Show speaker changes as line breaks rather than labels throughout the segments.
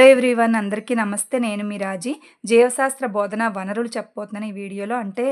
Hello everyone అందరికీ నమస్తే. నేను మీ రాజీ. జీవశాస్త్ర బోధన వనరులు చెప్పబోతున్నాను ఈ వీడియోలో. అంటే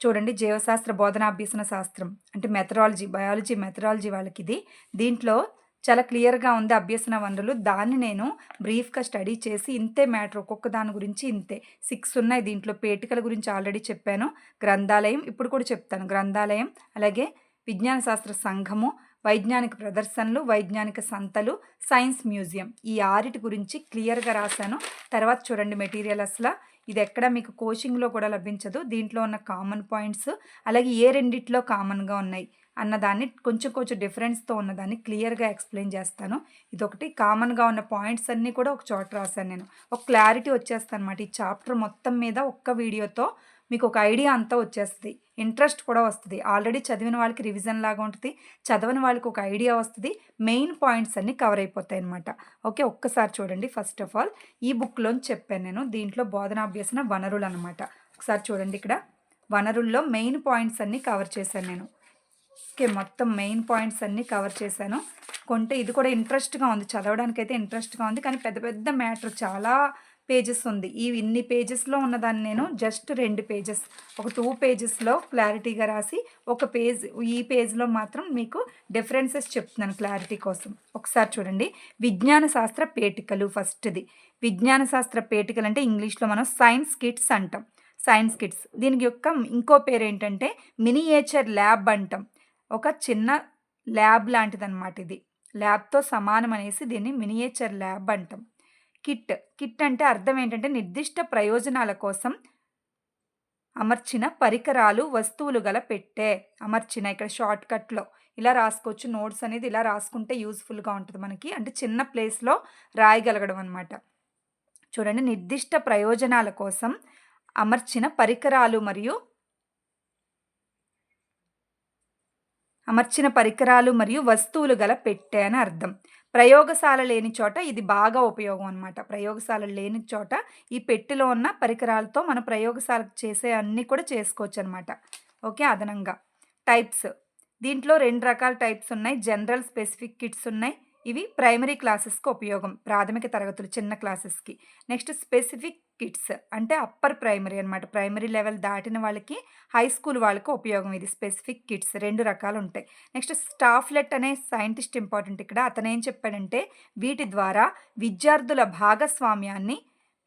చూడండి జీవశాస్త్ర బోధన అభ్యసన శాస్త్రం అంటే మెథరాలజీ బయాలజీ మెథరాలజీ వాళ్ళకి ఇది దీంట్లో చాలా క్లియర్గా ఉంది అభ్యసన వనరులు. దాన్ని నేను బ్రీఫ్గా స్టడీ చేసి ఇంతే మ్యాటర్ ఒక్కొక్క దాని గురించి ఇంతే. సిక్స్ ఉన్నాయి దీంట్లో. పేటికల గురించి ఆల్రెడీ చెప్పాను. గ్రంథాలయం ఇప్పుడు కూడా చెప్తాను. గ్రంథాలయం అలాగే విజ్ఞాన శాస్త్ర సంఘము వైజ్ఞానిక ప్రదర్శనలు వైజ్ఞానిక సంతలు సైన్స్ మ్యూజియం. ఈ ఆరిటి గురించి క్లియర్గా రాశాను. తర్వాత చూడండి మెటీరియల్ అసలు. ఇది ఎక్కడ మీకు కోచింగ్లో కూడా లభించదు. దీంట్లో ఉన్న కామన్ పాయింట్స్ అలాగే ఏ రెండిట్లో కామన్గా ఉన్నాయి అన్నదాన్ని కొంచెం కొంచెం డిఫరెన్స్తో ఉన్నదాన్ని క్లియర్గా ఎక్స్ప్లెయిన్ చేస్తాను. ఇది ఒకటి కామన్గా ఉన్న పాయింట్స్ అన్నీ కూడా ఒక చోట రాశాను నేను. ఒక క్లారిటీ వచ్చేస్తాను అనమాట ఈ చాప్టర్ మొత్తం మీద ఒక్క వీడియోతో మీకు ఒక ఐడియా అంతా వచ్చేస్తుంది. ఇంట్రెస్ట్ కూడా వస్తుంది. ఆల్రెడీ చదివిన వాళ్ళకి రివిజన్ లాగా ఉంటుంది. చదవని వాళ్ళకి ఒక ఐడియా వస్తుంది. మెయిన్ పాయింట్స్ అన్నీ కవర్ అయిపోతాయి అనమాట ఓకే ఒక్కసారి చూడండి. ఫస్ట్ ఆఫ్ ఆల్ ఈ బుక్లోని చెప్పాను నేను. దీంట్లో బోధనాభ్యసన వనరులు అనమాట ఒకసారి చూడండి ఇక్కడ. వనరుల్లో మెయిన్ పాయింట్స్ అన్నీ కవర్ చేశాను నేను. ఓకే మొత్తం మెయిన్ పాయింట్స్ అన్నీ కవర్ చేశాను. కొంటే ఇది కూడా ఇంట్రెస్ట్గా ఉంది. చదవడానికి అయితే ఇంట్రెస్ట్గా ఉంది. కానీ పెద్ద పెద్ద మ్యాటర్ చాలా పేజెస్ ఉంది. ఈ ఇన్ని పేజెస్లో ఉన్నదాన్ని నేను జస్ట్ రెండు పేజెస్ ఒక టూ పేజెస్లో క్లారిటీగా రాసి ఒక పేజ్ ఈ పేజ్లో మాత్రం మీకు డిఫరెన్సెస్ చెప్తున్నాను క్లారిటీ కోసం. ఒకసారి చూడండి. విజ్ఞాన శాస్త్ర పేటికలు ఫస్ట్ది విజ్ఞాన శాస్త్ర పేటికలు అంటే ఇంగ్లీష్లో మనం సైన్స్ కిట్స్ అంటాం. సైన్స్ కిట్స్ దీనికి యొక్క ఇంకో పేరు ఏంటంటే మినియేచర్ ల్యాబ్ అంటాం. ఒక చిన్న ల్యాబ్ లాంటిదన్నమాట ఇది. ల్యాబ్తో సమానం అనేసి దీన్ని మినియేచర్ ల్యాబ్ అంటాం. కిట్. కిట్ అంటే అర్థం ఏంటంటే నిర్దిష్ట ప్రయోజనాల కోసం అమర్చిన పరికరాలు వస్తువులు గల పెట్టే. అమర్చిన ఇక్కడ షార్ట్ కట్లో. ఇలా రాసుకోవచ్చు. నోట్స్ అనేది ఇలా రాసుకుంటే యూస్ఫుల్గా ఉంటుంది మనకి. అంటే చిన్న ప్లేస్లో రాయగలగడం అనమాట చూడండి. నిర్దిష్ట ప్రయోజనాల కోసం అమర్చిన పరికరాలు మరియు అమర్చిన పరికరాలు మరియు వస్తువులు గల పెట్టే అని అర్థం. ప్రయోగశాల లేని చోట ఇది బాగా ఉపయోగం అనమాట ప్రయోగశాల లేని చోట ఈ పెట్టిలో ఉన్న పరికరాలతో మనం ప్రయోగశాల చేసే అన్నీ కూడా చేసుకోవచ్చు అనమాట ఓకే అదనంగా. టైప్స్. దీంట్లో రెండు రకాల టైప్స్ ఉన్నాయి. జనరల్ స్పెసిఫిక్ కిట్స్ ఉన్నాయి. ఇవి ప్రైమరీ క్లాసెస్కి ఉపయోగం ప్రాథమిక తరగతులు చిన్న క్లాసెస్కి. నెక్స్ట్ స్పెసిఫిక్ కిట్స్ అంటే అప్పర్ ప్రైమరీ అనమాట ప్రైమరీ లెవెల్ దాటిన వాళ్ళకి హై స్కూల్ వాళ్ళకి ఉపయోగం ఇది స్పెసిఫిక్ కిట్స్ రెండు రకాలు ఉంటాయి నెక్స్ట్ స్టాఫ్లెట్ అనే సైంటిస్ట్ ఇంపార్టెంట్ ఇక్కడ. అతను ఏం చెప్పాడంటే వీటి ద్వారా విద్యార్థుల భాగస్వామ్యాన్ని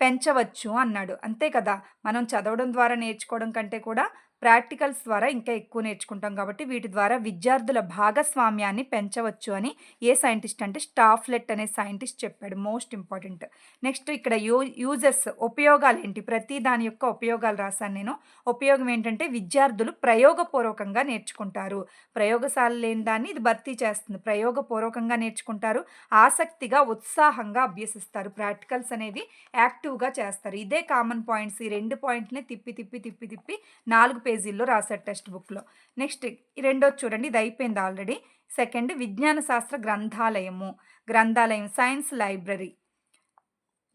పెంచవచ్చు అన్నాడు. అంతే కదా? మనం చదవడం ద్వారా నేర్చుకోవడం కంటే కూడా ప్రాక్టికల్స్ ద్వారా ఇంకా ఎక్కువ నేర్చుకుంటాం కాబట్టి వీటి ద్వారా విద్యార్థుల భాగస్వామ్యాన్ని పెంచవచ్చు అని ఏ సైంటిస్ట్ అంటే స్టాఫ్లెట్ అనే సైంటిస్ట్ చెప్పాడు మోస్ట్ ఇంపార్టెంట్. నెక్స్ట్ ఇక్కడ యూ యూజెస్ ఉపయోగాలు ఏంటి? ప్రతి దాని యొక్క ఉపయోగాలు రాశాను నేను. ఉపయోగం ఏంటంటే విద్యార్థులు ప్రయోగపూర్వకంగా నేర్చుకుంటారు. ప్రయోగశాల లేని దాన్ని ఇది భర్తీ చేస్తుంది. ప్రయోగపూర్వకంగా నేర్చుకుంటారు ఆసక్తిగా ఉత్సాహంగా అభ్యసిస్తారు. ప్రాక్టికల్స్ అనేవి యాక్టివ్గా చేస్తారు. ఇదే కామన్ పాయింట్స్. ఈ రెండు పాయింట్ని తిప్పి తిప్పి తిప్పి తిప్పి నాలుగు పేజీల్లో రాశారు టెక్స్ట్ బుక్లో. నెక్స్ట్ రెండోది చూడండి ఇది అయిపోయింది ఆల్రెడీ. సెకండ్ విజ్ఞాన శాస్త్ర గ్రంథాలయము. గ్రంథాలయం science library.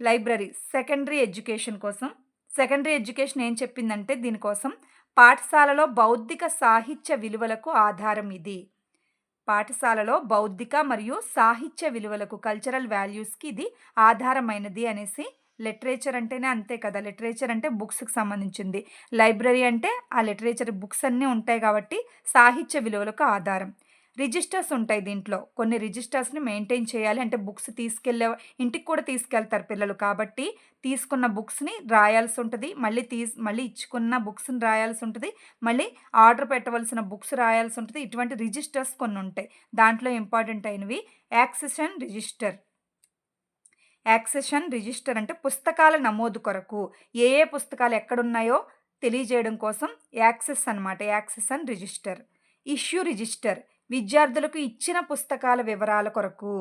Library secondary education కోసం. సెకండరీ ఎడ్యుకేషన్ ఏం చెప్పిందంటే దీనికోసం పాఠశాలలో బౌద్ధిక సాహిత్య విలువలకు ఆధారం ఇది. పాఠశాలలో బౌద్ధిక మరియు సాహిత్య విలువలకు కల్చరల్ వాల్యూస్కి ఇది ఆధారమైనది అనేసి లిటరేచర్ అంటేనే అంతే కదా. లిటరేచర్ అంటే బుక్స్కి సంబంధించింది. లైబ్రరీ అంటే ఆ లిటరేచర్ బుక్స్ అన్నీ ఉంటాయి కాబట్టి సాహిత్య విలువలకు ఆధారం. రిజిస్టర్స్ ఉంటాయి దీంట్లో. కొన్ని రిజిస్టర్స్ని మెయింటైన్ చేయాలి. అంటే బుక్స్ తీసుకెళ్ళే ఇంటికి కూడా తీసుకెళ్తారు పిల్లలు కాబట్టి తీసుకున్న బుక్స్ని రాయాల్సి ఉంటుంది. మళ్ళీ తీస్ మళ్ళీ ఇచ్చుకున్న బుక్స్ని రాయాల్సి ఉంటుంది. మళ్ళీ ఆర్డర్ పెట్టవలసిన బుక్స్ రాయాల్సి ఉంటుంది. ఇటువంటి రిజిస్టర్స్ కొన్ని ఉంటాయి. దాంట్లో ఇంపార్టెంట్ అయినవి యాక్సెషన్ రిజిస్టర్. యాక్సెషన్ రిజిస్టర్ అంటే పుస్తకాల నమోదు కొరకు ఏ ఏ పుస్తకాలు ఎక్కడున్నాయో తెలియజేయడం కోసం యాక్సెస్ అనమాట access and register. Issue register విద్యార్థులకు ఇచ్చిన పుస్తకాల వివరాల కొరకు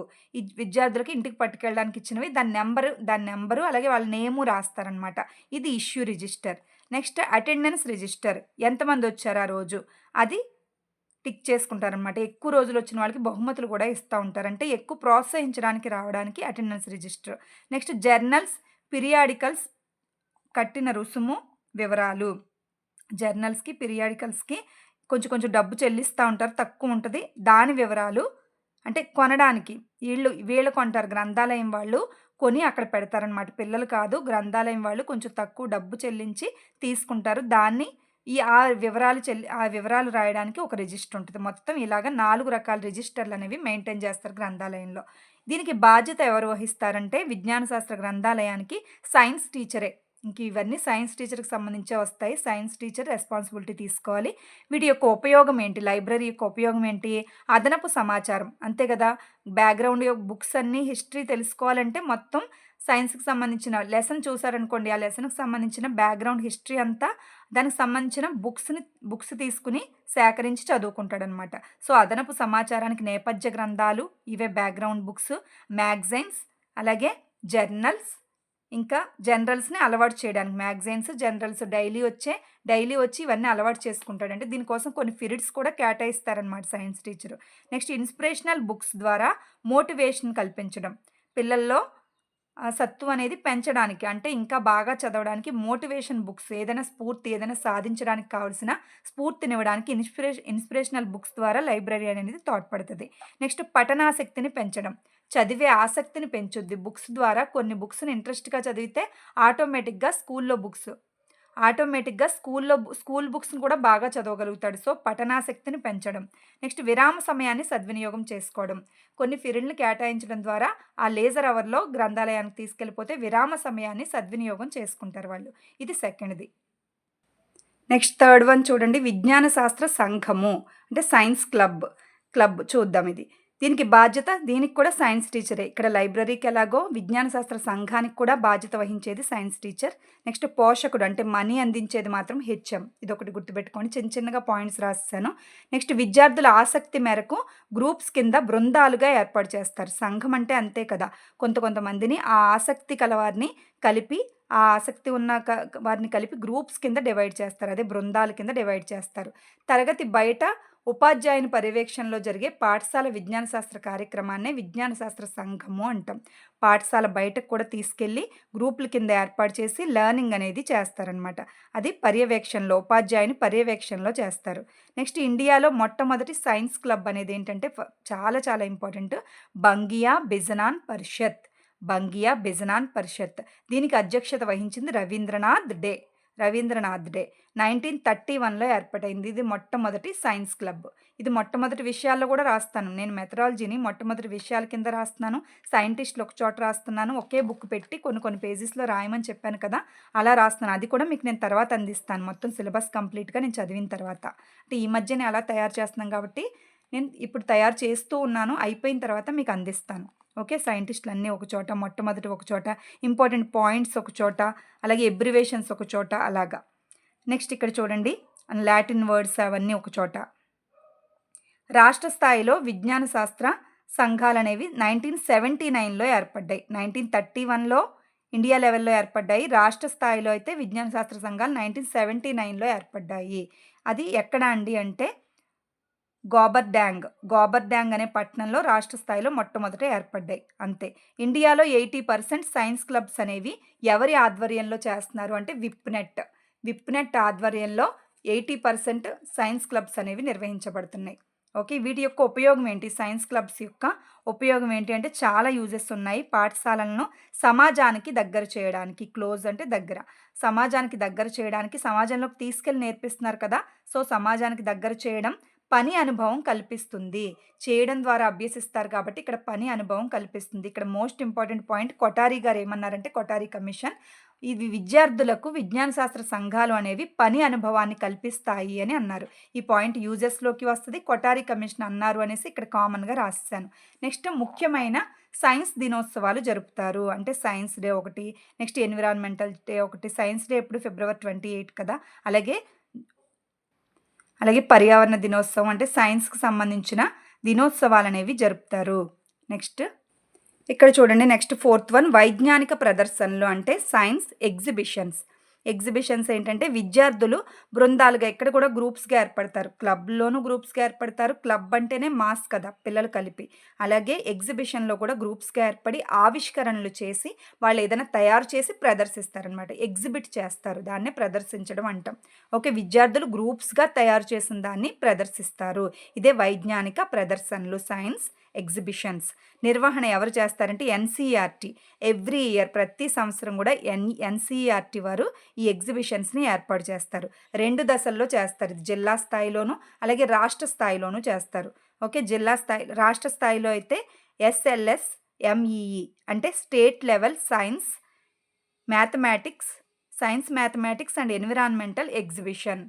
విద్యార్థులకు ఇంటికి పట్టుకెళ్ళడానికి ఇచ్చినవి దాని నెంబరు దాని నెంబరు అలాగే వాళ్ళ నేము రాస్తారనమాట ఇది issue register. Next attendance register ఎంతమంది వచ్చారు ఆ రోజు? అది టిక్ చేసుకుంటారనమాట ఎక్కువ రోజులు వచ్చిన వాళ్ళకి బహుమతులు కూడా ఇస్తూ ఉంటారు. అంటే ఎక్కువ ప్రోత్సహించడానికి రావడానికి attendance register. Next journals periodicals కట్టిన రుసుము వివరాలు. జర్నల్స్కి పిరియాడికల్స్కి కొంచెం కొంచెం డబ్బు చెల్లిస్తూ ఉంటారు. తక్కువ ఉంటుంది. దాని వివరాలు అంటే కొనడానికి. వీళ్ళు వీళ్ళు కొంటారు. గ్రంథాలయం వాళ్ళు కొని అక్కడ పెడతారనమాట పిల్లలు కాదు గ్రంథాలయం వాళ్ళు కొంచెం తక్కువ డబ్బు చెల్లించి తీసుకుంటారు. దాన్ని ఈ ఆ వివరాలు చెల్లి ఆ వివరాలు రాయడానికి ఒక రిజిస్టర్ ఉంటుంది. మొత్తం ఇలాగ నాలుగు రకాల రిజిస్టర్లు అనేవి మెయింటైన్ చేస్తారు గ్రంథాలయంలో. దీనికి బాధ్యత ఎవరు వహిస్తారంటే విజ్ఞాన శాస్త్ర గ్రంథాలయానికి సైన్స్ టీచరే. ఇంక ఇవన్నీ సైన్స్ టీచర్కి సంబంధించే వస్తాయి. సైన్స్ టీచర్ రెస్పాన్సిబిలిటీ తీసుకోవాలి. వీటి యొక్క ఉపయోగం ఏంటి? లైబ్రరీ యొక్క ఉపయోగం ఏంటి? అదనపు సమాచారం. అంతే కదా? బ్యాక్గ్రౌండ్ యొక్క బుక్స్ అన్నీ హిస్టరీ తెలుసుకోవాలంటే మొత్తం సైన్స్కి సంబంధించిన లెసన్ చూసారనుకోండి. ఆ లెసన్కి సంబంధించిన బ్యాక్గ్రౌండ్ హిస్టరీ అంతా దానికి సంబంధించిన బుక్స్ని బుక్స్ తీసుకుని సేకరించి చదువుకుంటాడనమాట. సో అదనపు సమాచారానికి నేపథ్య గ్రంథాలు ఇవే బ్యాక్గ్రౌండ్ బుక్స్ మ్యాగజైన్స్ అలాగే జర్నల్స్ ఇంకా జనరల్స్ని అలవాటు చేయడానికి మ్యాగజైన్స్ జనరల్స్ డైలీ వచ్చే డైలీ వచ్చి ఇవన్నీ అలవాటు చేసుకుంటాడంటే దీనికోసం కొన్ని పీరియడ్స్ కూడా కేటాయిస్తారనమాట science teacher. Next inspirational books ద్వారా మోటివేషన్ కల్పించడం. పిల్లల్లో సత్తు అనేది పెంచడానికి అంటే ఇంకా బాగా చదవడానికి మోటివేషన్ బుక్స్ ఏదైనా స్ఫూర్తి ఏదైనా సాధించడానికి కావాల్సిన స్ఫూర్తినివ్వడానికి ఇన్స్పిరేషన్ ఇన్స్పిరేషనల్ బుక్స్ ద్వారా లైబ్రరీ అనేది తోడ్పడుతుంది. నెక్స్ట్ పఠనాసక్తిని పెంచడం. చదివే ఆసక్తిని పెంచుద్ది. బుక్స్ ద్వారా కొన్ని బుక్స్ని ఇంట్రెస్ట్గా చదివితే ఆటోమేటిక్గా స్కూల్లో బుక్స్ ఆటోమేటిక్గా స్కూల్లో స్కూల్ బుక్స్ని కూడా బాగా చదవగలుగుతాడు. సో పఠనాసక్తిని పెంచడం. నెక్స్ట్ విరామ సమయాన్ని సద్వినియోగం చేసుకోవడం. కొన్ని ఫిరిడ్లు కేటాయించడం ద్వారా ఆ లేజర్ అవర్లో గ్రంథాలయానికి తీసుకెళ్ళిపోతే విరామ సమయాన్ని సద్వినియోగం చేసుకుంటారు వాళ్ళు. ఇది సెకండ్ది. నెక్స్ట్ థర్డ్ వన్ చూడండి. విజ్ఞాన శాస్త్ర సంఘము. అంటే సైన్స్ క్లబ్. క్లబ్ చూద్దాం ఇది. దీనికి బాధ్యత దీనికి కూడా సైన్స్ టీచరే. ఇక్కడ లైబ్రరీకి ఎలాగో విజ్ఞాన శాస్త్ర సంఘానికి కూడా బాధ్యత వహించేది సైన్స్ టీచర్. నెక్స్ట్ పోషకుడు అంటే మనీ అందించేది మాత్రం హెచ్ఎం. ఇది ఒకటి గుర్తుపెట్టుకొని చిన్న చిన్నగా పాయింట్స్ రాస్తాను నెక్స్ట్ విద్యార్థుల ఆసక్తి మేరకు గ్రూప్స్ కింద బృందాలుగా ఏర్పాటు చేస్తారు. సంఘం అంటే అంతే కదా. కొంత కొంతమందిని ఆ ఆసక్తి కలవారిని కలిపి ఆ ఆసక్తి ఉన్న వారిని కలిపి గ్రూప్స్ కింద డివైడ్ చేస్తారు. అదే బృందాల కింద డివైడ్ చేస్తారు. తరగతి బయట ఉపాధ్యాయుని పర్యవేక్షణలో జరిగే పాఠశాల విజ్ఞాన శాస్త్ర కార్యక్రమాన్నే విజ్ఞాన శాస్త్ర సంఘము అంటాం. పాఠశాల బయటకు కూడా తీసుకెళ్ళి గ్రూపుల కింద ఏర్పాటు చేసి లెర్నింగ్ అనేది చేస్తారనమాట. అది పర్యవేక్షణలో ఉపాధ్యాయుని పర్యవేక్షణలో చేస్తారు. నెక్స్ట్ ఇండియాలో మొట్టమొదటి సైన్స్ క్లబ్ అనేది ఏంటంటే చాలా చాలా ఇంపార్టెంట్. బంగియా బిజనాన్ పరిషత్. బంగియా బిజనాన్ పరిషత్. దీనికి అధ్యక్షత వహించింది Rabindranath day. Rabindranath day nineteen thirty వన్లో ఏర్పాటైంది. ఇది మొట్టమొదటి సైన్స్ క్లబ్. ఇది మొట్టమొదటి విషయాల్లో కూడా రాస్తాను. నేను మెథడాలజీని మొట్టమొదటి విషయాల కింద రాస్తున్నాను. సైంటిస్టులు ఒక చోట రాస్తున్నాను. ఒకే బుక్ పెట్టి కొన్ని కొన్ని పేజెస్లో రాయమని చెప్పాను కదా అలా రాస్తున్నాను. అది కూడా మీకు నేను తర్వాత అందిస్తాను. మొత్తం సిలబస్ కంప్లీట్గా నేను చదివిన తర్వాత. అంటే ఈ మధ్యనే అలా తయారు చేస్తున్నాను కాబట్టి నేను ఇప్పుడు తయారు చేస్తూ ఉన్నాను అయిపోయిన తర్వాత మీకు అందిస్తాను. ఓకే? సైంటిస్టులు అన్నీ ఒక చోట మొట్టమొదటి ఒక చోట ఇంపార్టెంట్ పాయింట్స్ ఒక చోట అలాగే ఎబ్రివేషన్స్ ఒక చోట అలాగా. నెక్స్ట్ ఇక్కడ చూడండి. లాటిన్ వర్డ్స్ అవన్నీ ఒక చోట. రాష్ట్ర స్థాయిలో విజ్ఞాన శాస్త్ర సంఘాలు అనేవి నైన్టీన్ సెవెంటీ నైన్లో ఏర్పడ్డాయి. నైన్టీన్ థర్టీ వన్లో ఇండియా లెవెల్లో ఏర్పడ్డాయి. రాష్ట్ర స్థాయిలో అయితే విజ్ఞాన శాస్త్ర సంఘాలు నైన్టీన్ సెవెంటీ నైన్లో ఏర్పడ్డాయి. అది ఎక్కడ అండి అంటే గోబర్ డ్యాంగ్. గోబర్ డ్యాంగ్ అనే పట్టణంలో రాష్ట్ర స్థాయిలో మొట్టమొదట ఏర్పడ్డాయి. అంతే. ఇండియాలో ఎయిటీ పర్సెంట్ సైన్స్ క్లబ్స్ అనేవి ఎవరి ఆధ్వర్యంలో చేస్తున్నారు అంటే విప్నెట్. విప్నెట్ ఆధ్వర్యంలో ఎయిటీ పర్సెంట్ సైన్స్ క్లబ్స్ అనేవి నిర్వహించబడుతున్నాయి. ఓకే వీటి యొక్క ఉపయోగం ఏంటి? సైన్స్ క్లబ్స్ యొక్క ఉపయోగం ఏంటి అంటే చాలా యూజెస్ ఉన్నాయి. పాఠశాలలను సమాజానికి దగ్గర చేయడానికి క్లోజ్ అంటే దగ్గర. సమాజానికి దగ్గర చేయడానికి సమాజంలోకి తీసుకెళ్ళి నేర్పిస్తున్నారు కదా. సో సమాజానికి దగ్గర చేయడం పని అనుభవం కల్పిస్తుంది. చేయడం ద్వారా అభ్యసిస్తారు కాబట్టి ఇక్కడ పని అనుభవం కల్పిస్తుంది. ఇక్కడ మోస్ట్ ఇంపార్టెంట్ పాయింట్ కొటారి గారు ఏమన్నారంటే కొటారి కమిషన్. ఇవి విద్యార్థులకు విజ్ఞాన శాస్త్ర సంఘాలు అనేవి పని అనుభవాన్ని కల్పిస్తాయి అని అన్నారు. ఈ పాయింట్ యూజెస్లోకి వస్తుంది. కొటారి కమిషన్ అన్నారు అనేసి ఇక్కడ కామన్గా రాశాను నెక్స్ట్ ముఖ్యమైన సైన్స్ దినోత్సవాలు జరుపుతారు. అంటే సైన్స్ డే ఒకటి నెక్స్ట్ ఎన్విరాన్మెంటల్ డే ఒకటి. సైన్స్ డే ఎప్పుడు? ఫిబ్రవరి ట్వంటీ ఎయిట్ కదా. అలాగే అలాగే పర్యావరణ దినోత్సవం అంటే సైన్స్కి సంబంధించిన దినోత్సవాలు అనేవి జరుపుతారు. నెక్స్ట్ ఇక్కడ చూడండి నెక్స్ట్ ఫోర్త్ వన్ వైజ్ఞానిక ప్రదర్శనలు అంటే సైన్స్ ఎగ్జిబిషన్స్. ఎగ్జిబిషన్స్ ఏంటంటే విద్యార్థులు బృందాలుగా ఇక్కడ కూడా గ్రూప్స్గా ఏర్పడతారు. క్లబ్లోనూ గ్రూప్స్గా ఏర్పడతారు. క్లబ్ అంటేనే మాస్ కదా పిల్లలు కలిపి. అలాగే ఎగ్జిబిషన్లో కూడా గ్రూప్స్గా ఏర్పడి ఆవిష్కరణలు చేసి వాళ్ళు ఏదైనా తయారు చేసి ప్రదర్శిస్తారనమాట ఎగ్జిబిట్ చేస్తారు దాన్ని ప్రదర్శించడం అంటాం. ఓకే విద్యార్థులు గ్రూప్స్గా తయారు చేసిన దాన్ని ప్రదర్శిస్తారు. ఇదే వైజ్ఞానిక ప్రదర్శనలు సైన్స్ ఎగ్జిబిషన్స్. నిర్వహణ ఎవరు చేస్తారంటే ఎన్సీఆర్టీ ఎవ్రీ ఇయర్ ప్రతి సంవత్సరం కూడా ఎన్ ఎన్సీఆర్టీ వారు ఈ ఎగ్జిబిషన్స్ని ఏర్పాటు చేస్తారు. రెండు దశల్లో చేస్తారు. ఇది జిల్లా స్థాయిలోనూ అలాగే రాష్ట్ర స్థాయిలోనూ చేస్తారు. ఓకే? జిల్లా స్థాయి రాష్ట్ర స్థాయిలో అయితే ఎస్ఎల్ఎస్ ఎంఈఈ అంటే state level science mathematics science mathematics and environmental exhibition.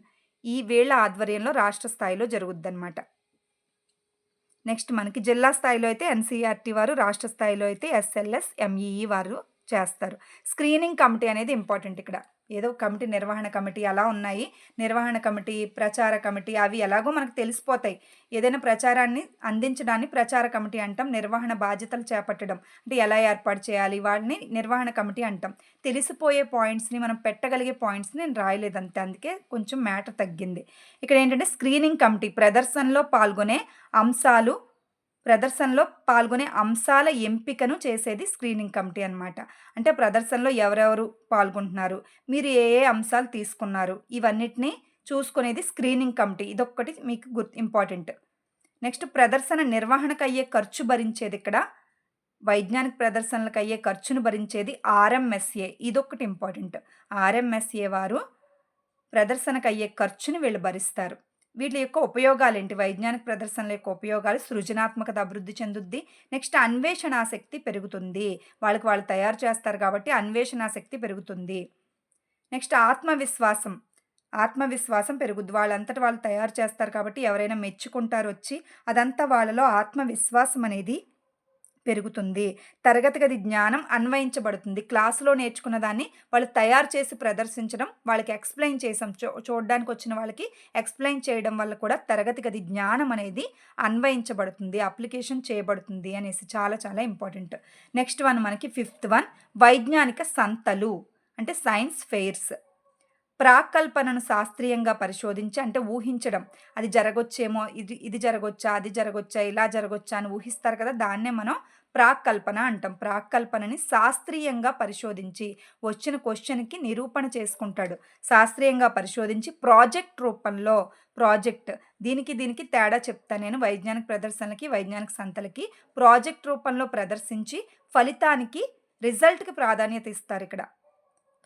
ఈ వేళ ఆధ్వర్యంలో రాష్ట్ర స్థాయిలో జరుగుద్దన్నమాట. నెక్స్ట్ మనకి జిల్లా స్థాయిలో అయితే ఎన్సీఆర్టీ వారు రాష్ట్ర స్థాయిలో అయితే ఎస్ఎల్ఎస్ ఎంఈఈ వారు చేస్తారు. స్క్రీనింగ్ కమిటీ అనేది ఇంపార్టెంట్ ఇక్కడ. ఏదో కమిటీ నిర్వహణ కమిటీ అలా ఉన్నాయి. నిర్వహణ కమిటీ ప్రచార కమిటీ అవి ఎలాగో మనకు తెలిసిపోతాయి. ఏదైనా ప్రచారాన్ని అందించడాన్ని ప్రచార కమిటీ అంటాం. నిర్వహణ బాధ్యతలు చేపట్టడం. అంటే ఎలా ఏర్పాటు చేయాలి? వాటిని నిర్వహణ కమిటీ అంటాం. తెలిసిపోయే పాయింట్స్ని మనం పెట్టగలిగే పాయింట్స్ని నేను రాయలేదు అంతే. అందుకే కొంచెం మ్యాటర్ తగ్గింది. ఇక్కడ ఏంటంటే స్క్రీనింగ్ కమిటీ ప్రదర్శనలో పాల్గొనే అంశాలు ప్రదర్శనలో పాల్గొనే అంశాల ఎంపికను చేసేది స్క్రీనింగ్ కమిటీ అనమాట అంటే ప్రదర్శనలో ఎవరెవరు పాల్గొంటున్నారు మీరు ఏ ఏ అంశాలు తీసుకున్నారు ఇవన్నిటిని చూసుకునేది స్క్రీనింగ్ కమిటీ. ఇదొక్కటి మీకు గుర్ ఇంపార్టెంట్. నెక్స్ట్ ప్రదర్శన నిర్వహణకు అయ్యే ఖర్చు భరించేది ఇక్కడ వైజ్ఞానిక ప్రదర్శనలకు అయ్యే ఖర్చును భరించేది ఆర్ఎంఎస్ఏ. ఇదొక్కటి ఇంపార్టెంట్. ఆర్ఎంఎస్ఏ వారు ప్రదర్శనకు అయ్యే ఖర్చుని వీళ్ళు భరిస్తారు. వీటి యొక్క ఉపయోగాలు ఏంటి వైజ్ఞానిక ప్రదర్శనల యొక్క ఉపయోగాలు సృజనాత్మకత అభివృద్ధి చెందుద్ది. నెక్స్ట్ అన్వేషణాశక్తి పెరుగుతుంది. వాళ్ళకి వాళ్ళు తయారు చేస్తారు కాబట్టి అన్వేషణాశక్తి పెరుగుతుంది. నెక్స్ట్ ఆత్మవిశ్వాసం. ఆత్మవిశ్వాసం పెరుగుద్ది. వాళ్ళంతటి వాళ్ళు తయారు చేస్తారు కాబట్టి ఎవరైనా మెచ్చుకుంటారు వచ్చి అదంతా వాళ్ళలో ఆత్మవిశ్వాసం అనేది పెరుగుతుంది. తరగతి గది జ్ఞానం అన్వయించబడుతుంది. క్లాసులో నేర్చుకున్న దాన్ని వాళ్ళు తయారు చేసి ప్రదర్శించడం వాళ్ళకి ఎక్స్ప్లెయిన్ చేసాం. చూ చూడడానికి వచ్చిన వాళ్ళకి ఎక్స్ప్లెయిన్ చేయడం వల్ల కూడా తరగతి గది జ్ఞానం అనేది అన్వయించబడుతుంది అప్లికేషన్ చేయబడుతుంది అనేసి చాలా చాలా ఇంపార్టెంట్. నెక్స్ట్ వన్ మనకి ఫిఫ్త్ వన్ వైజ్ఞానిక సంతలు అంటే సైన్స్ ఫెయిర్స్. ప్రాకల్పనను శాస్త్రీయంగా పరిశోధించి అంటే ఊహించడం. అది జరగొచ్చేమో ఇది ఇది జరగొచ్చా అది జరగొచ్చా ఇలా జరగొచ్చా అని ఊహిస్తారు కదా దాన్నే మనం ప్రాక్కల్పన అంటాం. ప్రాక్కల్పనని శాస్త్రీయంగా పరిశోధించి వచ్చిన క్వశ్చన్కి నిరూపణ చేసుకుంటాడు. శాస్త్రీయంగా పరిశోధించి ప్రాజెక్ట్ రూపంలో ప్రాజెక్ట్ దీనికి దీనికి తేడా చెప్తాను నేను వైజ్ఞానిక ప్రదర్శనలకి వైజ్ఞానిక సంతలకి. ప్రాజెక్ట్ రూపంలో ప్రదర్శించి ఫలితానికి రిజల్ట్కి ప్రాధాన్యత ఇస్తారు ఇక్కడ.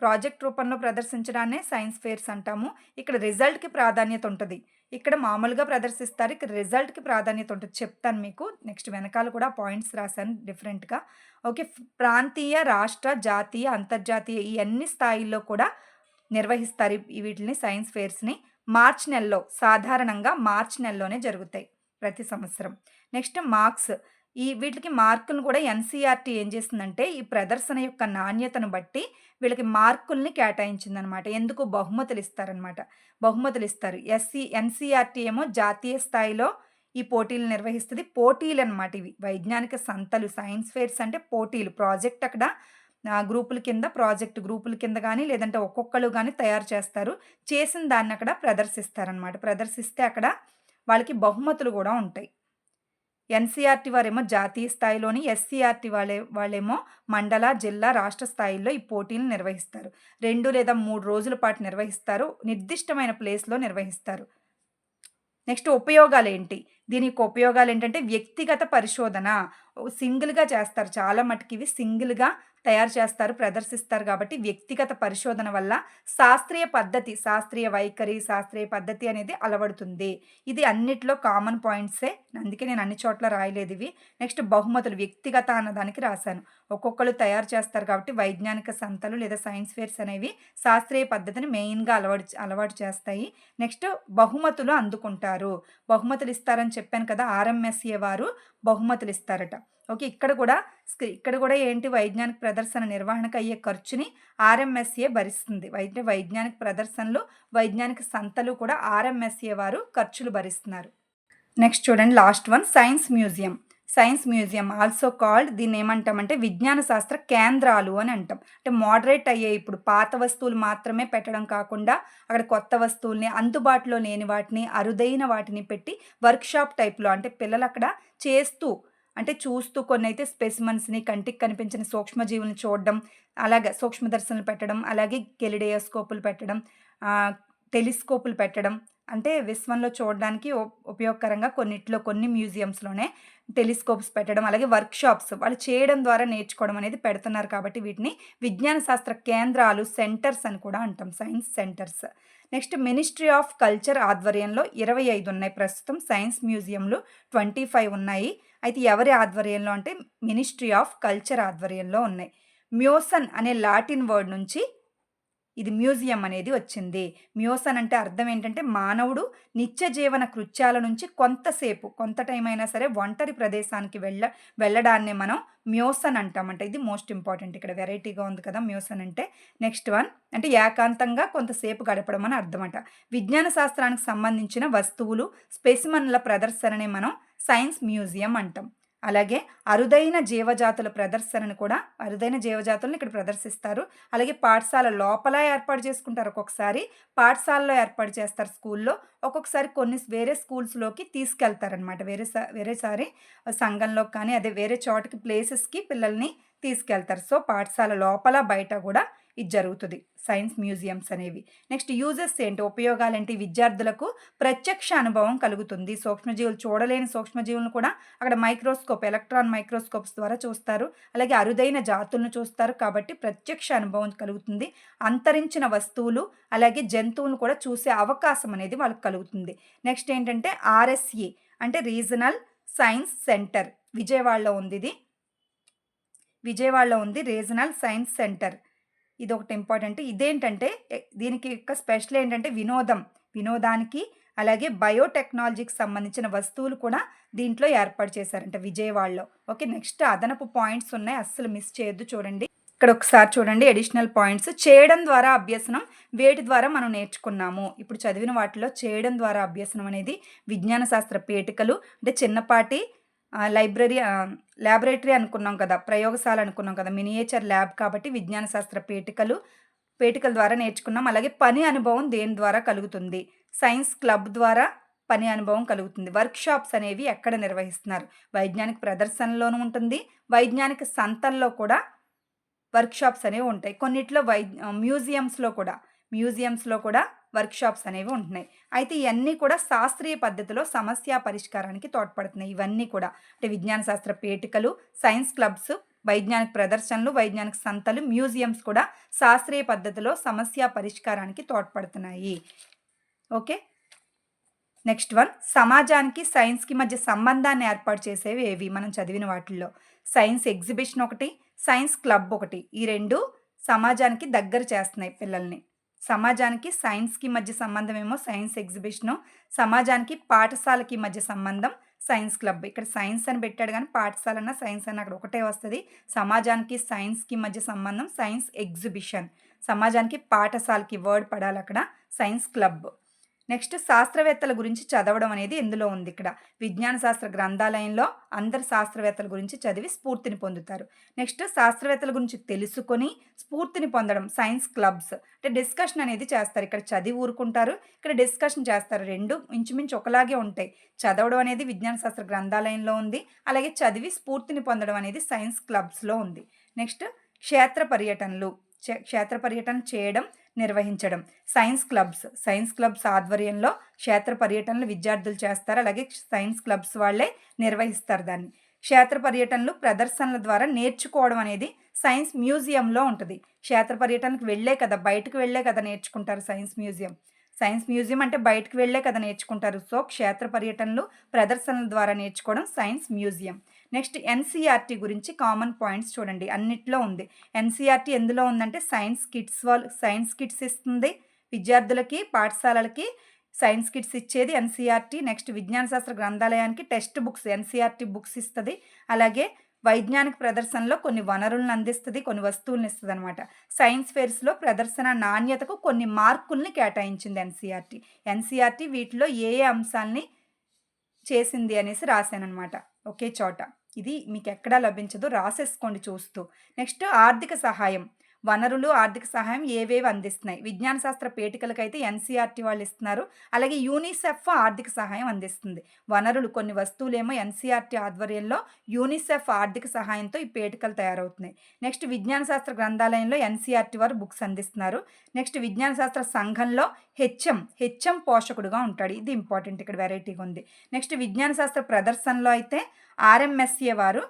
ప్రాజెక్ట్ రూపంలో ప్రదర్శించడాన్నే సైన్స్ ఫేర్స్ అంటాము. ఇక్కడ రిజల్ట్కి ప్రాధాన్యత ఉంటుంది. ఇక్కడ మామూలుగా ప్రదర్శిస్తారు. ఇక్కడ రిజల్ట్కి ప్రాధాన్యత ఉంటుంది. చెప్తాను మీకు. నెక్స్ట్ వెనకాల కూడా పాయింట్స్ రాశాను డిఫరెంట్గా. ఓకే. ప్రాంతీయ రాష్ట్ర జాతీయ అంతర్జాతీయ ఈ అన్ని స్థాయిల్లో కూడా నిర్వహిస్తారు వీటిని సైన్స్ ఫేర్స్ని. మార్చ్ నెలలో సాధారణంగా మార్చ్ నెలలోనే జరుగుతాయి ప్రతి సంవత్సరం. Next marks. ఈ వీటికి మార్కులను కూడా ఎన్సీఆర్టీ ఏం చేసిందంటే ఈ ప్రదర్శన యొక్క నాణ్యతను బట్టి వీళ్ళకి మార్కుల్ని కేటాయించిందనమాట. ఎందుకు బహుమతులు ఇస్తారనమాట. బహుమతులు ఇస్తారు. ఎస్సీ ఎన్సీఆర్టీ ఏమో జాతీయ స్థాయిలో ఈ పోటీలు నిర్వహిస్తుంది. పోటీలు అనమాట ఇవి. వైజ్ఞానిక సంతలు సైన్స్ ఫేర్స్ అంటే పోటీలు. ప్రాజెక్ట్ అక్కడ గ్రూపుల కింద ప్రాజెక్ట్ గ్రూపుల కింద కానీ లేదంటే ఒక్కొక్కరు కానీ తయారు చేస్తారు. చేసిన దాన్ని అక్కడ ప్రదర్శిస్తారనమాట. ప్రదర్శిస్తే అక్కడ వాళ్ళకి బహుమతులు కూడా ఉంటాయి. ఎన్సీఆర్టీ వారేమో జాతీయ స్థాయిలోని ఎస్సీఆర్టీ వాళ్ళే వాళ్ళేమో మండల జిల్లా రాష్ట్ర స్థాయిల్లో ఈ పోటీలు నిర్వహిస్తారు. రెండు లేదా మూడు రోజుల పాటు నిర్వహిస్తారు. నిర్దిష్టమైన ప్లేస్లో నిర్వహిస్తారు. నెక్స్ట్ ఉపయోగాలు ఏంటి దీని యొక్క ఉపయోగాలు ఏంటంటే వ్యక్తిగత పరిశోధన. సింగిల్గా చేస్తారు. చాలా మటుకు ఇవి సింగిల్గా తయారు చేస్తారు ప్రదర్శిస్తారు కాబట్టి వ్యక్తిగత పరిశోధన వల్ల శాస్త్రీయ పద్ధతి శాస్త్రీయ వైఖరి శాస్త్రీయ పద్ధతి అనేది అలవడుతుంది. ఇది అన్నిట్లో కామన్ పాయింట్సే అందుకే నేను అన్ని చోట్ల రాయలేదు ఇవి. నెక్స్ట్ బహుమతులు వ్యక్తిగత అన్నదానికి రాశాను. ఒక్కొక్కరు తయారు చేస్తారు కాబట్టి వైజ్ఞానిక సంతలు లేదా సైన్స్ ఫేర్స్ అనేవి శాస్త్రీయ పద్ధతిని మెయిన్గా అలవాటు అలవాటు చేస్తాయి. నెక్స్ట్ బహుమతులు అందుకుంటారు. బహుమతులు ఇస్తారని చెప్పాను కదా ఆర్ఎంఎస్ఏ వారు బహుమతులు ఇస్తారట. ఓకే ఇక్కడ కూడా ఇక్కడ కూడా ఏంటి? వైజ్ఞానిక ప్రదర్శన నిర్వహణకు అయ్యే ఖర్చుని ఆర్ఎంఎస్ఏ భరిస్తుంది. అయితే వైజ్ఞానిక ప్రదర్శనలు వైజ్ఞానిక సంతలు కూడా ఆర్ఎంఎస్ఏ వారు ఖర్చులు భరిస్తున్నారు. నెక్స్ట్ చూడండి last one science museum. Science museum also called దీన్ని ఏమంటామంటే విజ్ఞాన శాస్త్ర కేంద్రాలు అని అంటాం. అంటే మోడరేట్ అయ్యే ఇప్పుడు పాత వస్తువులు మాత్రమే పెట్టడం కాకుండా అక్కడ కొత్త వస్తువుల్ని అందుబాటులో లేని వాటిని అరుదైన వాటిని పెట్టి వర్క్షాప్ టైప్లో అంటే పిల్లలు అక్కడ చేస్తూ అంటే చూస్తూ కొన్ని అయితే స్పెసిమన్స్ని కంటికి కనిపించిన సూక్ష్మజీవులను చూడడం అలాగే సూక్ష్మదర్శనలు పెట్టడం అలాగే కెలిడేయోస్కోపులు పెట్టడం టెలిస్కోపులు పెట్టడం. అంటే విశ్వంలో చూడడానికి ఉపయోగకరంగా కొన్నిట్లో కొన్ని మ్యూజియంస్లోనే టెలిస్కోప్స్ పెట్టడం అలాగే వర్క్షాప్స్. వాళ్ళు చేయడం ద్వారా నేర్చుకోవడం అనేది పెడుతున్నారు కాబట్టి వీటిని విజ్ఞాన శాస్త్ర కేంద్రాలు సెంటర్స్ అని కూడా అంటాం science centres. Next ministry of culture ఆధ్వర్యంలో ఇరవై ఐదు ఉన్నాయి. ప్రస్తుతం సైన్స్ మ్యూజియంలు ట్వంటీ ఫైవ్ ఉన్నాయి. అయితే ఎవరి ఆధ్వర్యంలో అంటే మినిస్ట్రీ ఆఫ్ కల్చర్ ఆధ్వర్యంలో ఉన్నాయి. మ్యూసన్ అనే లాటిన్ వర్డ్ నుంచి ఇది మ్యూజియం అనేది వచ్చింది. మ్యూసన్ అంటే అర్థం ఏంటంటే మానవుడు నిత్య జీవన కృత్యాల నుంచి కొంతసేపు కొంత టైం అయినా సరే ఒంటరి ప్రదేశానికి వెళ్ళ వెళ్ళడాన్ని మనం మ్యూసన్ అంటామంట ఇది మోస్ట్ ఇంపార్టెంట్ ఇక్కడ వెరైటీగా ఉంది కదా మ్యూసన్ అంటే. నెక్స్ట్ వన్ అంటే ఏకాంతంగా కొంతసేపు గడపడం అని అర్థమట విజ్ఞాన శాస్త్రానికి సంబంధించిన వస్తువులు స్పెసిమన్ల ప్రదర్శనని మనం సైన్స్ మ్యూజియం అంటాం. అలాగే అరుదైన జీవజాతుల ప్రదర్శనను కూడా అరుదైన జీవజాతులను ఇక్కడ ప్రదర్శిస్తారు. అలాగే పాఠశాల లోపల ఏర్పాటు చేసుకుంటారు ఒక్కొక్కసారి. పాఠశాలలో ఏర్పాటు చేస్తారు స్కూల్లో. ఒక్కొక్కసారి కొన్ని వేరే స్కూల్స్లోకి తీసుకెళ్తారనమాట వేరే స వేరేసారి సంఘంలో కానీ అదే వేరే చోటకి ప్లేసెస్కి పిల్లల్ని తీసుకెళ్తారు. సో పాఠశాల లోపల బయట కూడా ఇది జరుగుతుంది. సైన్స్ మ్యూజియంస్ అనేవి. నెక్స్ట్ యూజెస్ ఏంటి? ఉపయోగాలేంటి విద్యార్థులకు ప్రత్యక్ష అనుభవం కలుగుతుంది. సూక్ష్మజీవులు చూడలేని సూక్ష్మజీవులను కూడా అక్కడ మైక్రోస్కోప్ ఎలక్ట్రాన్ మైక్రోస్కోప్స్ ద్వారా చూస్తారు. అలాగే అరుదైన జాతులను చూస్తారు కాబట్టి ప్రత్యక్ష అనుభవం కలుగుతుంది. అంతరించిన వస్తువులు అలాగే జంతువులను కూడా చూసే అవకాశం అనేది వాళ్ళకి కలుగుతుంది. నెక్స్ట్ ఏంటంటే ఆర్ఎస్ఈ అంటే రీజనల్ సైన్స్ సెంటర్. విజయవాడలో ఉంది ఇది. విజయవాడలో ఉంది రీజనల్ సైన్స్ సెంటర్. ఇది ఒకటి ఇంపార్టెంట్. ఇదేంటంటే దీనికి యొక్క స్పెషల్ ఏంటంటే వినోదం. వినోదానికి అలాగే బయోటెక్నాలజీకి సంబంధించిన వస్తువులు కూడా దీంట్లో ఏర్పాటు చేశారంట విజయవాడలో. ఓకే నెక్స్ట్ అదనపు పాయింట్స్ ఉన్నాయి. అస్సలు మిస్ చేయొద్దు చూడండి. ఇక్కడ ఒకసారి చూడండి అడిషనల్ పాయింట్స్. చేయడం ద్వారా అభ్యసనం వేటి ద్వారా మనం నేర్చుకున్నాము. ఇప్పుడు చదివిన వాటిలో చేయడం ద్వారా అభ్యసనం అనేది విజ్ఞాన శాస్త్ర పేటికలు అంటే చిన్నపాటి లైబ్రరీ ల్యాబొరేటరీ అనుకున్నాం కదా ప్రయోగశాల అనుకున్నాం కదా మినియేచర్ ల్యాబ్ కాబట్టి విజ్ఞాన శాస్త్ర పేటికలు పేటికల ద్వారా నేర్చుకున్నాం. అలాగే పని అనుభవం దేని ద్వారా కలుగుతుంది? సైన్స్ క్లబ్ ద్వారా పని అనుభవం కలుగుతుంది. వర్క్షాప్స్ అనేవి ఎక్కడ నిర్వహిస్తున్నారు? వైజ్ఞానిక ప్రదర్శనలోనూ ఉంటుంది. వైజ్ఞానిక సంతల్లో కూడా వర్క్షాప్స్ అనేవి ఉంటాయి. కొన్నిట్లో వై మ్యూజియంస్లో కూడా మ్యూజియంస్లో కూడా వర్క్షాప్స్ అనేవి ఉంటున్నాయి. అయితే ఇవన్నీ కూడా శాస్త్రీయ పద్ధతిలో సమస్య పరిష్కారానికి తోడ్పడుతున్నాయి. ఇవన్నీ కూడా అంటే విజ్ఞాన శాస్త్ర పేటికలు సైన్స్ క్లబ్స్ వైజ్ఞానిక ప్రదర్శనలు వైజ్ఞానిక సంతలు మ్యూజియంస్ కూడా శాస్త్రీయ పద్ధతిలో సమస్య పరిష్కారానికి తోడ్పడుతున్నాయి. ఓకే? Next one. సమాజానికి సైన్స్కి మధ్య సంబంధాన్ని ఏర్పాటు చేసేవి ఏవి? మనం చదివిన వాటిల్లో. సైన్స్ ఎగ్జిబిషన్ ఒకటి సైన్స్ క్లబ్ ఒకటి. ఈ రెండు సమాజానికి దగ్గర చేస్తున్నాయి పిల్లల్ని. సమాజానికి సైన్స్కి మధ్య సంబంధం ఏమో సైన్స్ ఎగ్జిబిషను సమాజానికి పాఠశాలకి మధ్య సంబంధం సైన్స్ క్లబ్. ఇక్కడ సైన్స్ అని పెట్టాడు కానీ పాఠశాల అన్న సైన్స్ అని అక్కడ ఒకటే వస్తుంది. సమాజానికి సైన్స్కి మధ్య సంబంధం సైన్స్ ఎగ్జిబిషన్. సమాజానికి పాఠశాలకి వర్డ్ పడాలి అక్కడ సైన్స్ క్లబ్. నెక్స్ట్ శాస్త్రవేత్తల గురించి చదవడం అనేది ఇందులో ఉంది ఇక్కడ. విజ్ఞాన శాస్త్ర గ్రంథాలయంలో అందరు శాస్త్రవేత్తల గురించి చదివి స్ఫూర్తిని పొందుతారు. నెక్స్ట్ శాస్త్రవేత్తల గురించి తెలుసుకొని స్ఫూర్తిని పొందడం సైన్స్ క్లబ్స్ అంటే డిస్కషన్ అనేది చేస్తారు. ఇక్కడ చదివి ఊరుకుంటారు ఇక్కడ డిస్కషన్ చేస్తారు. రెండు ఇంచుమించు ఒకలాగే ఉంటాయి. చదవడం అనేది విజ్ఞాన శాస్త్ర గ్రంథాలయంలో ఉంది. అలాగే చదివి స్ఫూర్తిని పొందడం అనేది సైన్స్ క్లబ్స్లో ఉంది. నెక్స్ట్ క్షేత్ర పర్యటనలు క్షేత్ర పర్యటన చేయడం నిర్వహించడం. సైన్స్ క్లబ్స్ సైన్స్ క్లబ్స్ ఆధ్వర్యంలో క్షేత్ర పర్యటనలు విద్యార్థులు చేస్తారు. అలాగే సైన్స్ క్లబ్స్ వాళ్ళే నిర్వహిస్తారు దాన్ని. క్షేత్ర పర్యటనలు ప్రదర్శనల ద్వారా నేర్చుకోవడం అనేది సైన్స్ మ్యూజియంలో ఉంటుంది. క్షేత్ర పర్యటనకు వెళ్ళే కదా బయటకు వెళ్ళే కదా నేర్చుకుంటారు సైన్స్ మ్యూజియం. సైన్స్ మ్యూజియం అంటే బయటకు వెళ్ళే కదా నేర్చుకుంటారు. సో క్షేత్ర పర్యటనలు ప్రదర్శనల ద్వారా నేర్చుకోవడం సైన్స్ మ్యూజియం. నెక్స్ట్ ఎన్సీఆర్టీ గురించి కామన్ పాయింట్స్ చూడండి. అన్నిట్లో ఉంది. ఎన్సీఆర్టీ ఎందులో ఉందంటే సైన్స్ కిట్స్ వాళ్ళు సైన్స్ కిట్స్ ఇస్తుంది విద్యార్థులకి పాఠశాలలకి సైన్స్ కిట్స్ ఇచ్చేది ఎన్సీఆర్టీ. నెక్స్ట్ విజ్ఞాన శాస్త్ర గ్రంథాలయానికి టెక్స్ట్ బుక్స్ ఎన్సీఆర్టీ బుక్స్ ఇస్తుంది. అలాగే వైజ్ఞానిక ప్రదర్శనలో కొన్ని వనరులను అందిస్తుంది కొన్ని వస్తువులను ఇస్తుంది అనమాట సైన్స్ ఫేర్స్లో ప్రదర్శన నాణ్యతకు కొన్ని మార్కుల్ని కేటాయించింది ఎన్సీఆర్టీ. ఎన్సీఆర్టీ వీటిలో ఏ ఏ అంశాలని చేసింది అనేసి రాశానమాట ఒకే చోట. ఇది మీకు ఎక్కడా లభించదు. రాసేసుకోండి చూస్తూ. నెక్స్ట్ ఆర్థిక సహాయం. వనరులు ఆర్థిక సహాయం ఏవేవి అందిస్తున్నాయి? విజ్ఞాన శాస్త్ర పేటికలకైతే ఎన్సీఆర్టీ వాళ్ళు ఇస్తున్నారు. అలాగే యూనిసెఫ్ ఆర్థిక సహాయం అందిస్తుంది. వనరులు కొన్ని వస్తువులేమో ఎన్సీఆర్టీ ఆధ్వర్యంలో యూనిసెఫ్ ఆర్థిక సహాయంతో ఈ పేటికలు తయారవుతున్నాయి. నెక్స్ట్ విజ్ఞాన శాస్త్ర గ్రంథాలయంలో ఎన్సీఆర్టీ వారు బుక్స్ అందిస్తున్నారు. నెక్స్ట్ విజ్ఞాన శాస్త్ర సంఘంలో హెచ్ఎం హెచ్ఎం పోషకుడుగా ఉంటాడు. ఇది ఇంపార్టెంట్. ఇక్కడ వెరైటీగా ఉంది. నెక్స్ట్ విజ్ఞాన శాస్త్ర ప్రదర్శనలో అయితే ఆర్ఎంఎస్ఏ వారు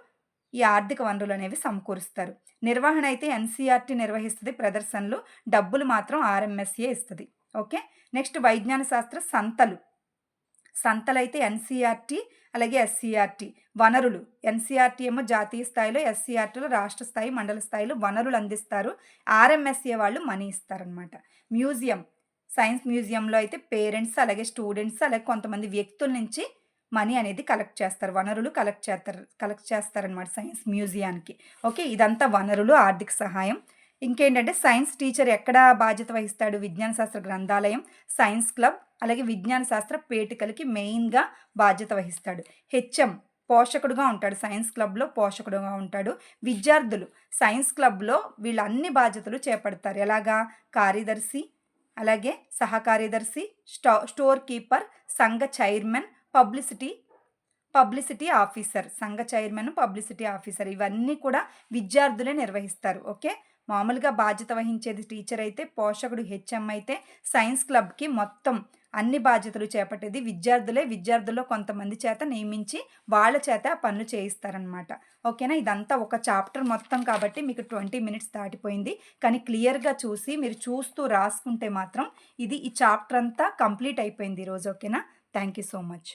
ఈ ఆర్థిక వనరులు అనేవి సమకూరుస్తారు. నిర్వహణ అయితే ఎన్సీఆర్టీ నిర్వహిస్తుంది. ప్రదర్శనలు డబ్బులు మాత్రం ఆర్ఎంఎస్ఏ ఇస్తుంది. ఓకే? నెక్స్ట్ వైజ్ఞాన శాస్త్ర సంతలు. సంతలు అయితే ఎన్సీఆర్టీ అలాగే ఎస్సీఆర్టీ వనరులు. ఎన్సీఆర్టీ ఏమో జాతీయ స్థాయిలో ఎస్సీఆర్టీలో రాష్ట్ర స్థాయి మండల స్థాయిలో వనరులు అందిస్తారు. ఆర్ఎంఎస్ఏ వాళ్ళు మనీ ఇస్తారనమాట మ్యూజియం. సైన్స్ మ్యూజియంలో అయితే పేరెంట్స్ అలాగే స్టూడెంట్స్ అలాగే కొంతమంది వ్యక్తుల నుంచి మనీ అనేది కలెక్ట్ చేస్తారు. వనరులు కలెక్ట్ చేస్తారు. కలెక్ట్ చేస్తారనమాట సైన్స్ మ్యూజియానికి. ఓకే? ఇదంతా వనరులు ఆర్థిక సహాయం. ఇంకేంటంటే సైన్స్ టీచర్ ఎక్కడ బాధ్యత వహిస్తాడు? విజ్ఞాన శాస్త్ర గ్రంథాలయం సైన్స్ క్లబ్ అలాగే విజ్ఞాన శాస్త్ర పేటికలకి మెయిన్గా బాధ్యత వహిస్తాడు. హెచ్ఎం పోషకుడుగా ఉంటాడు. సైన్స్ క్లబ్లో పోషకుడుగా ఉంటాడు. విద్యార్థులు సైన్స్ క్లబ్లో వీళ్ళు అన్ని బాధ్యతలు చేపడతారు. ఎలాగా? కార్యదర్శి అలాగే సహకార్యదర్శి స్టో స్టోర్ కీపర్ సంఘ చైర్మన్ పబ్లిసిటీ పబ్లిసిటీ ఆఫీసర్ సంఘ చైర్మన్ పబ్లిసిటీ ఆఫీసర్ ఇవన్నీ కూడా విద్యార్థులే నిర్వహిస్తారు ఓకే? మామూలుగా బాధ్యత వహించేది టీచర్ అయితే పోషకుడు హెచ్ఎం అయితే సైన్స్ క్లబ్కి మొత్తం అన్ని బాధ్యతలు చేపట్టేది విద్యార్థులే. విద్యార్థుల్లో కొంతమంది చేత నియమించి వాళ్ళ చేత ఆ పనులు చేయిస్తారనమాట ఓకేనా? ఇదంతా ఒక చాప్టర్ మొత్తం కాబట్టి మీకు ట్వంటీ మినిట్స్ దాటిపోయింది. కానీ క్లియర్గా చూసి మీరు చూస్తూ రాసుకుంటే మాత్రం ఇది ఈ చాప్టర్ అంతా కంప్లీట్ అయిపోయింది ఈరోజు ఓకేనా? Thank you so much